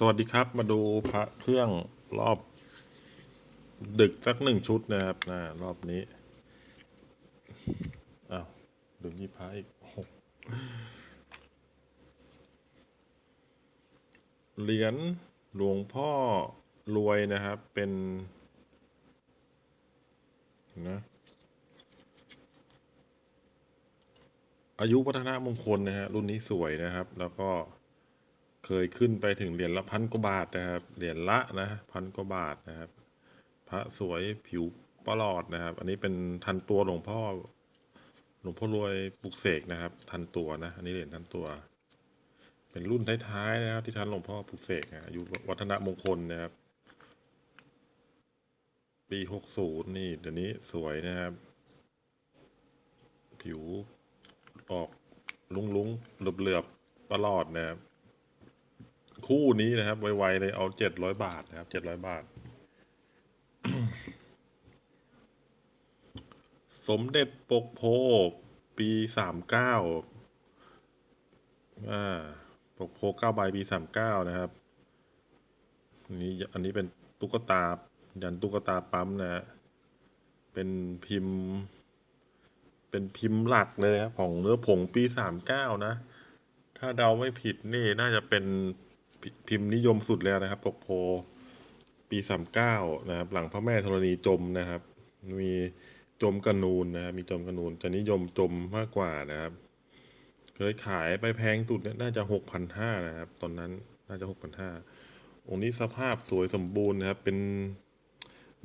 สวัสดีครับมาดูพระเครื่องรอบ ดึกสักหนึ่งชุดนะครับนะรอบนี้อ้าวดูนี่พระอีกโอ้โหเหรียญหลวงพ่อรวยนะครับ เป็นนะอายุวัฒนมงคลนะฮะรุ่นนี้สวยนะครับ แล้วก็ เคยขึ้นไปถึงเหรียญละพันกว่าบาทนะครับ เหรียญละนะพันกว่าบาทนะครับ พระสวยผิวประหลอดนะครับ อันนี้เป็นทันตัวหลวงพ่อ หลวงพ่อรวยปลุกเสกนะครับ ทันตัวนะ อันนี้เหรียญทันตัว เป็นรุ่นท้ายๆนะครับ ที่ทันหลวงพ่อปลุกเสกนะอายุวัฒนมงคลนะครับ ปีหกศูนย์นี่เดี๋ยวนี้สวยนะครับ ผิวออกลุงลุงเหลือบเหลือบๆประหลอดนะครับ คู่นี้นะครับ ไวๆเลยเอาเจ็ดร้อยบาทนะครับเจ็ดร้อยบาท สมเด็จปกโพปีสามเก้าอ่าปกโพเก้าใบปีสามเก้านะครับนนี้อันนี้เป็นตุ๊กตา ยันตุ๊กตาปั๊มนะฮะเป็นพิมพ์ เป็นพิมพ์หลักเลยครับของเนื้อผงปีสามเก้านะ ถ้าเดาไม่ผิดนี่น่าจะเป็น พิมพ์นิยมสุดแล้วนะครับปกโพปีสามเก้านะครับ หลังพระแม่ธรณีจมนะครับ มีจมกระนูนนะครับมีจมกระนูนจะนิยมจมมากกว่านะครับ เคยขายไปแพงสุดเนี่ยน่าจะหกพันห้านะครับ ตอนนั้นน่าจะหกพันห้าองค์นี้สภาพสวยสมบูรณ์นะครับ เป็น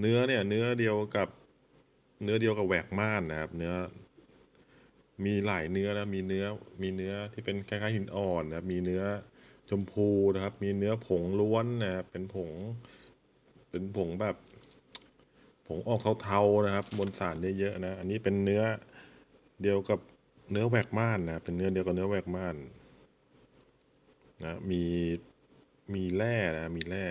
เนื้อเนี่ย เนื้อเดียวกับเนื้อเดียวกับแหวกม่านนะครับ เนื้อ มีหลายเนื้อนะมีเนื้อ มีเนื้อที่เป็นคล้ายๆหินอ่อนนะครับมีเนื้อ ชมพูนะครับ มีเนื้อผงล้วนนะครับเป็นผง เป็นผงแบบ ผงออกเทาๆนะครับมวลสารเยอะๆนะ อันนี้เป็นเนื้อเดียวกับเนื้อแหวกม่านนะ เป็นเนื้อเดียวกับเนื้อแหวกม่านนะมีมีแร่นะ มีแร่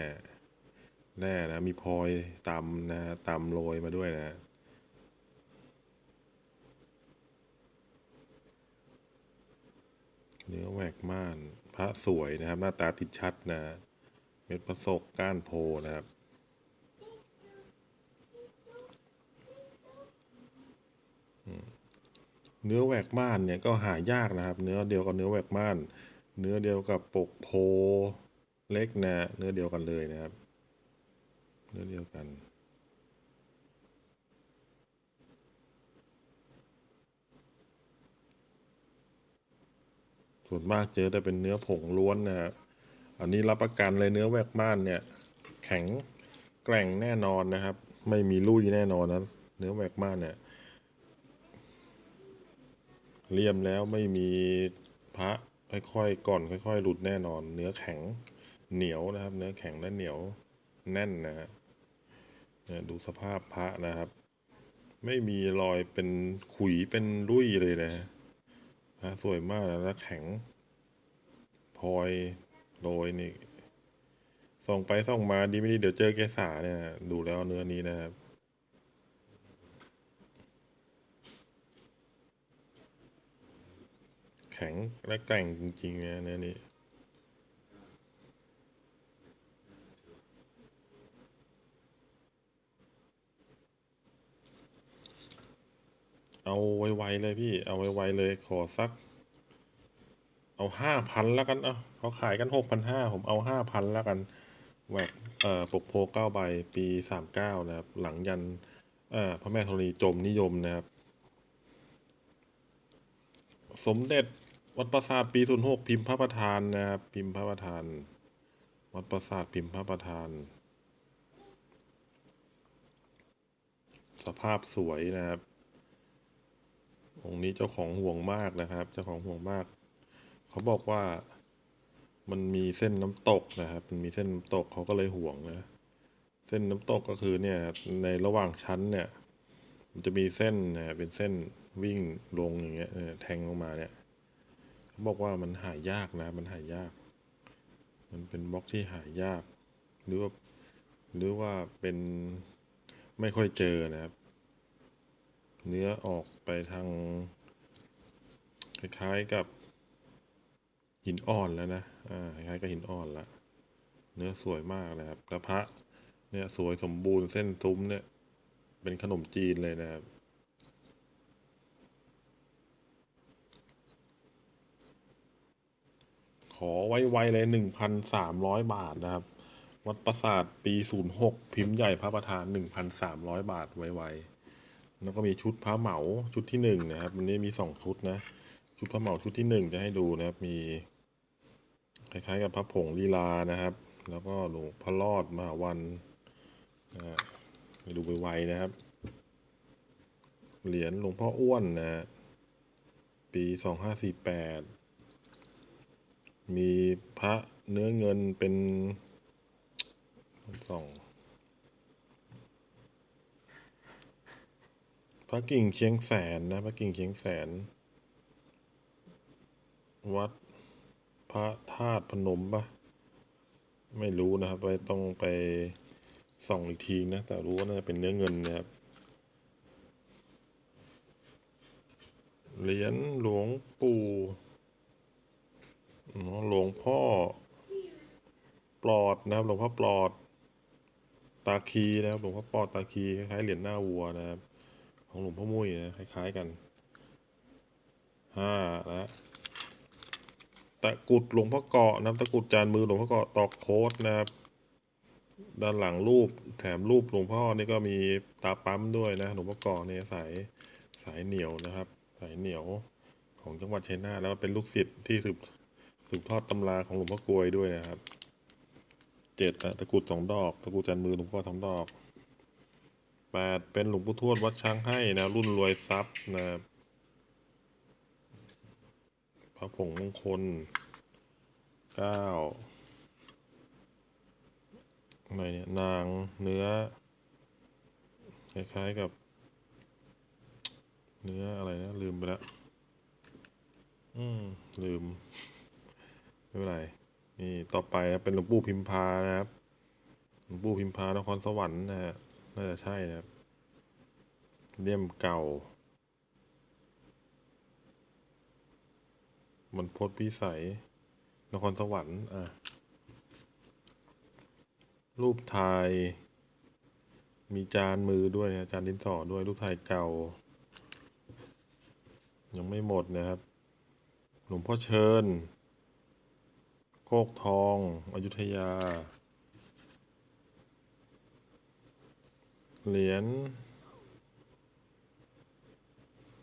แร่นะ มีพลอยตำนะตำโรยมาด้วยนะเนื้อแหวกม่าน พระสวยนะครับ หน้าตาติดชัดนะ เม็ดประสกก้านโพนะครับ เนื้อแหวกม่านเนี่ยก็หายากนะครับ เนื้อเดียวกับเนื้อแหวกม่าน เนื้อเดียวกับปกโพเล็กนะ เนื้อเดียวกันเลยนะครับ เนื้อเดียวกัน ส่วนมากเจอแต่เป็นเนื้อผงล้วนนะครับอันนี้รับประกันเลยเนื้อแวกม่านเนี่ย แข็งแกร่งแน่นอนนะครับ ไม่มีลุยแน่นอนนะเนื้อแวกม่านเนี่ยเลี่ยมแล้วไม่มีพระค่อยๆก่อนค่อย ๆ หลุดแน่นอน เนื้อแข็งเหนียวนะครับ เนื้อแข็งและเหนียวแน่นนะฮะดูสภาพพระนะครับ ไม่มีรอยเป็นขุยเป็นรุ่ยเลยนะ นะสวยมากนะแล้วแข็งพลอยโรยนี่ส่องไปส่องมาดีไม่ดีเดี๋ยวเจอเกสาเนี่ย ดูแล้วเนื้อนี้นะครับแข็งและแกร่งจริงๆนะเนื้อนี้ เอาไวๆ เลยพี่ เอาไวๆเลย ขอสัก เอาห้าพันแล้วกัน เอาเขาขายกันหกพันห้าผมเอาห้าพันแล้วกันแหวกเอ่อปกโพเก้าใบปีสามเก้านะครับ หลังยัน เอ่อพระแม่ธรณีจมนิยมนะครับ สมเด็จวัดปราสาทปีศูนย์หกพิมพ์พระประธานนะครับ พิมพ์พระประธาน วัดปราสาทพิมพ์พระประธานสภาพสวยนะครับ องค์นี้เจ้าของห่วงมากนะครับ เจ้าของห่วงมาก เขาบอกว่ามันมีเส้นน้ำตกนะครับมันมีเส้นน้ำตกเขาก็เลยห่วงนะ เส้นน้ำตกก็คือเนี่ยในระหว่างชั้นเนี่ย มันจะมีเส้นนะเป็นเส้นวิ่งลงอย่างเงี้ยแทงลงมาเนี่ยเขาบอกว่ามันหายากนะ มันหายาก มันเป็นบล็อกที่หายาก หรือว่าหรือว่าเป็นไม่ค่อยเจอนะครับ เนื้อออกไปทาง คล้ายๆกับหินอ่อนแล้วนะอ่าคล้ายๆกับหินอ่อนละเนื้อสวยมากนะครับแล้วพะเนี่ยสวยสมบูรณ์เส้นซุ้มเนี่ย เป็นขนมจีนเลยนะครับขอไว้ไวเลยหนึ่งพันสามร้อยบาทนะครับ วัดประสาทปีศูนย์หกพิมพ์ใหญ่พระประธานหนึ่งพันสามร้อยบาทไวๆ แล้วก็มีชุดพระเหมาชุดที่หนึ่งนะครับวันนี้มีสองชุดนะ ชุดพระเหมาชุดที่หนึ่งจะให้ดูนะครับ มี คล้ายๆกับพระผงลีลานะครับ แล้วก็หลวงพระรอดมหาวันนะฮะไปดูไวๆนะครับ เหรียญหลวงพ่ออ้วนนะฮะปีสองห้าสี่แปดมีพระเนื้อเงินเป็นสอง พระกิ่งเชียงแสนนะพระกิ่งเชียงแสน วัดพระธาตุพนมปะไม่รู้นะครับ ไปต้องไปส่องอีกทีนะ แต่รู้ว่าน่าจะเป็นเนื้อเงินนะครับเหรียญหลวงปู่หลวงพ่อ ปลอดนะครับ หลวงพ่อปลอด ตาคีนะครับ หลวงพ่อปลอดตาคีคล้ายๆเหรียญหน้าวัวนะครับ ของหลวงพ่อมุ้ยนะคล้ายๆกันห้านะตะกุดหลวงพ่อเกาะนะตะกุดจานมือหลวงพ่อเกาะตอกโค้ดนะครับด้านหลังรูปแถมรูปหลวงพ่อนี่ก็มีตาปั๊มด้วยนะหลวงพ่อเกาะเนี่ยสายสายเหนียวนะครับ สายเหนียวของจังหวัดชัยนาทแล้วเป็นลูกศิษย์ที่สืบสืบทอดตำราของหลวงพ่อกลวยด้วยนะครับเจ็ดนะตะกุดสองดอก ตะกุดจันมือหลวงพ่อสองดอก แปดเป็นหลวงปู่ทวดวัดช้างให้นะรุ่นรวยทรัพย์นะครับพระผงมงคลเก้าอะไรเนี่ย นางเนื้อ คล้ายๆกับ เนื้ออะไรนะ ลืมไปแล้วอืม ลืม ไม่เป็นไร นี่ ต่อไปนะเป็นหลวงปู่พิมพานะครับ หลวงปู่พิมพานครสวรรค์นะฮะ น่าจะใช่นะครับเลี่ยมเก่า มันพดพิสัย นครสวรรค์ อะ รูปถ่าย มีจานมือด้วยนะจานดินสอด้วย รูปถ่ายเก่า ยังไม่หมดนะครับ หลวงพ่อเชิญ โคกทอง อยุธยา เหรียญ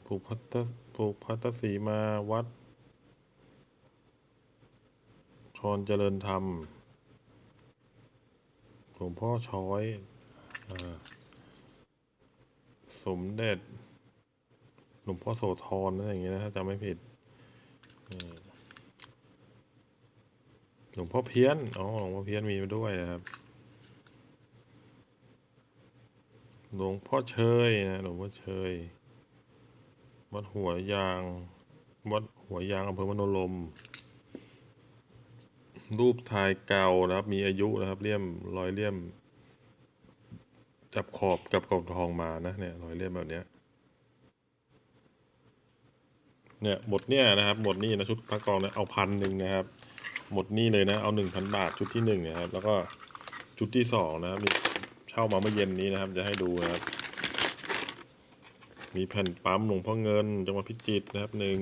ผูกพัตผูกพัตสีมาวัดชอนเจริญธรรมหลวงพ่อช้อยอสมเด็จหลวงพ่อโสธรนะอย่างเงี้ยนะถ้าจำไม่ผิดหลวงพ่อเพี้ยน อ๋อ หลวงพ่อเพี้ยนมีมาด้วยนะครับ หลวงพ่อเชยนะหลวงพ่อเชย วัดหัวยาง วัดหัวยางอำเภอมโนรมรูปถ่ายเก่านะครับ มีอายุนะครับเลี่ยมรอยเลี่ยม จับขอบกับกรอบทองมานะเนี่ยรอยเลี่ยมแบบเนี้ยเนี่ยหมดเนี่ยนะครับ หมดนี่นะชุดพระกองเนี่ยเอาพันหนึ่งนะครับ หมดนี่เลยนะ เอาหนึ่งพันบาทชุดที่หนึ่งนะครับ แล้วก็ชุดที่สองนะครับ เช่ามาเมื่อเย็นนี้นะครับ จะให้ดูนะครับ มีแผ่นปั๊มหลวงพ่อเงินจังหวัดพิจิตรนะครับหนึ่ง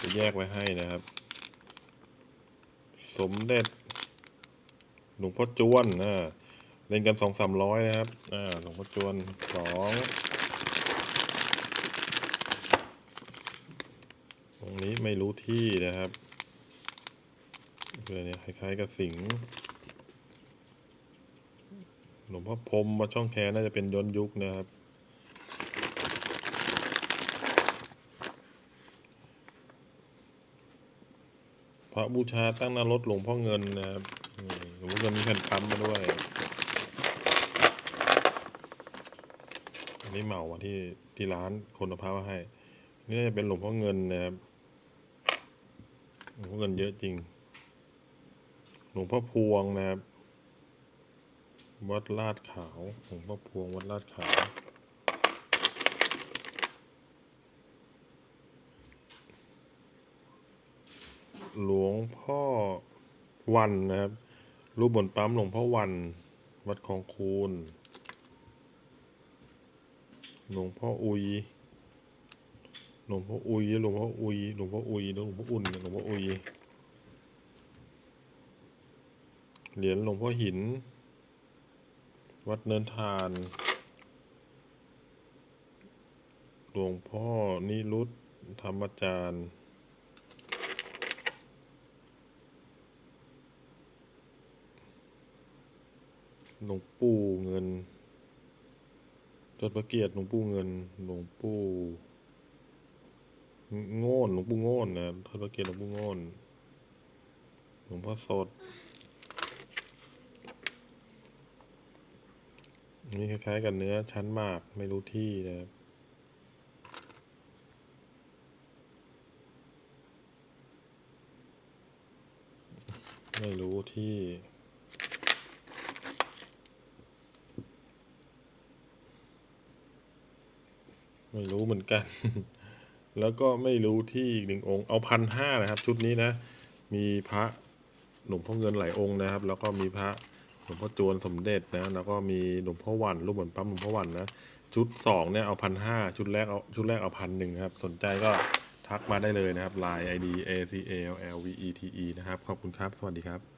จะแยกไว้ให้นะครับ สมเด็จหลวงพ่อจวนนะเล่นกันสองสามร้อยนะครับอ่าหลวงพ่อจวนสองตรงนี้ไม่รู้ที่นะครับเพื่อเนี่ยคล้ายๆกับสิงห์ หลวงพ่อพรหมวัดช่องแคน่าจะเป็นย้อนยุคนะครับ พระบูชาตั้งหนารถหลวงพ่อเงินนะครับหลวงพ่อเงินมีแผ่นปั๊มมาด้วย อันนี้เหมามาที่ที่ร้านคนเอาพระมาให้ นี่จะเป็นหลวงพ่อเงินนะครับ หลวงพ่อเงินเยอะจริง หลวงพ่อพวงนะครับ วัดลาดขาวหลวงพ่อพวงวัดลาดขาว หลวงพ่อวันนะครับ รูปบนปั๊มหลวงพ่อวัน วัดคลองคูนหลวงพ่ออุย หลวงพ่ออุย หลวงพ่ออุย หลวงพ่ออุย หลวงพ่ออุ่น หลวงพ่ออุย เหรียญหลวงพ่อหิน วัดเนินทาน หลวงพ่อนิรุตธรรมจารย์หลวงปู่เงิน จดประเกียรติหลวงปู่เงิน หลวงปู่โง่นหลวงปู่โง่นนะทดประเกียรติหลวงปู่โง่นหลวงพ่อสด นี่คล้ายๆกับเนื้อชั้นหมากไม่รู้ที่นะครับไม่รู้ที่ไม่รู้เหมือนกัน แล้วก็ไม่รู้ที่อีกหนึ่งองค์ เอาพันห้านะครับ ชุดนี้นะ มีพระหลวงพ่อเงินหลายองค์นะครับ แล้วก็มีพระ วงพ่อจวนสมเด็จนะแล้วก็มีหลวงพ่อวันรูปเหมือนปั๊มหลวงพ่อวันนะชุดสองเนี่ยเอาพันห้าชุดแรกเอาชุดแรกเอาพันหนึ่งครับสนใจก็ทักมาได้เลยนะครับ line ID A C A L L V E T E นะครับ ขอบคุณครับ สวัสดีครับ